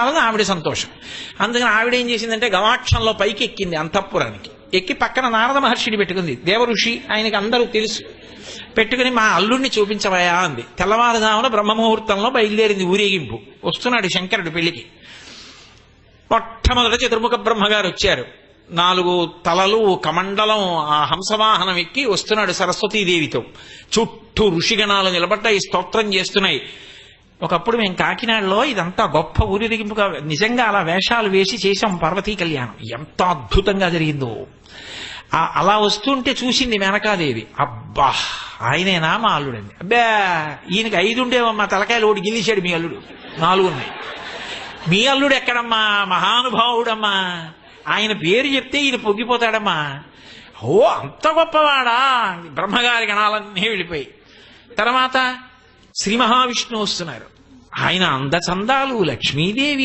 కావాలని ఆవిడ సంతోషం. అందుకని ఆవిడ ఏం చేసిందంటే గవాక్షంలో పైకి ఎక్కింది అంతఃపురానికి. ఎక్కి పక్కన నారద మహర్షిని పెట్టుకుంది. దేవఋషి ఆయనకి అందరూ తెలుసు. పెట్టుకుని మా అల్లుడిని చూపించవయా అంది. తెల్లవారుజామున బ్రహ్మముహూర్తంలో బయలుదేరింది ఊరేగింపు. వస్తున్నాడు శంకరుడు పెళ్ళికి మొట్టమొదట చతుర్ముఖ బ్రహ్మగారు వచ్చారు. నాలుగు తలలు కమండలం ఆ హంసవాహనం ఎక్కి వస్తున్నాడు సరస్వతీదేవితో. చుట్టూ ఋషిగణాలు నిలబడ్డాయి స్తోత్రం చేస్తున్నాయి. ఒకప్పుడు మేము కాకినాడలో ఇదంతా గొప్ప ఊరిరిగింపుగా నిజంగా అలా వేషాలు వేసి చేశాం పార్వతీ కళ్యాణం. ఎంత అద్భుతంగా జరిగిందో. అలా వస్తుంటే చూసింది మేనకాదేవి. అబ్బా ఆయనేనా మా అల్లుడండి. అబ్బా ఈయనకి ఐదు ఉండేవమ్మా తలకాయలు ఓడి గిల్లిశాడు మీ అల్లుడు. నాలుగు ఉన్నాయి మీ అల్లుడు ఎక్కడమ్మా? మహానుభావుడమ్మా. ఆయన పేరు చెప్తే ఈయన పొంగిపోతాడమ్మా. ఓ అంత గొప్పవాడా. బ్రహ్మగారి గణాలన్నీ వెళ్ళిపోయి. తర్వాత శ్రీ మహావిష్ణువు వస్తున్నారు. ఆయన అందచందాలు లక్ష్మీదేవి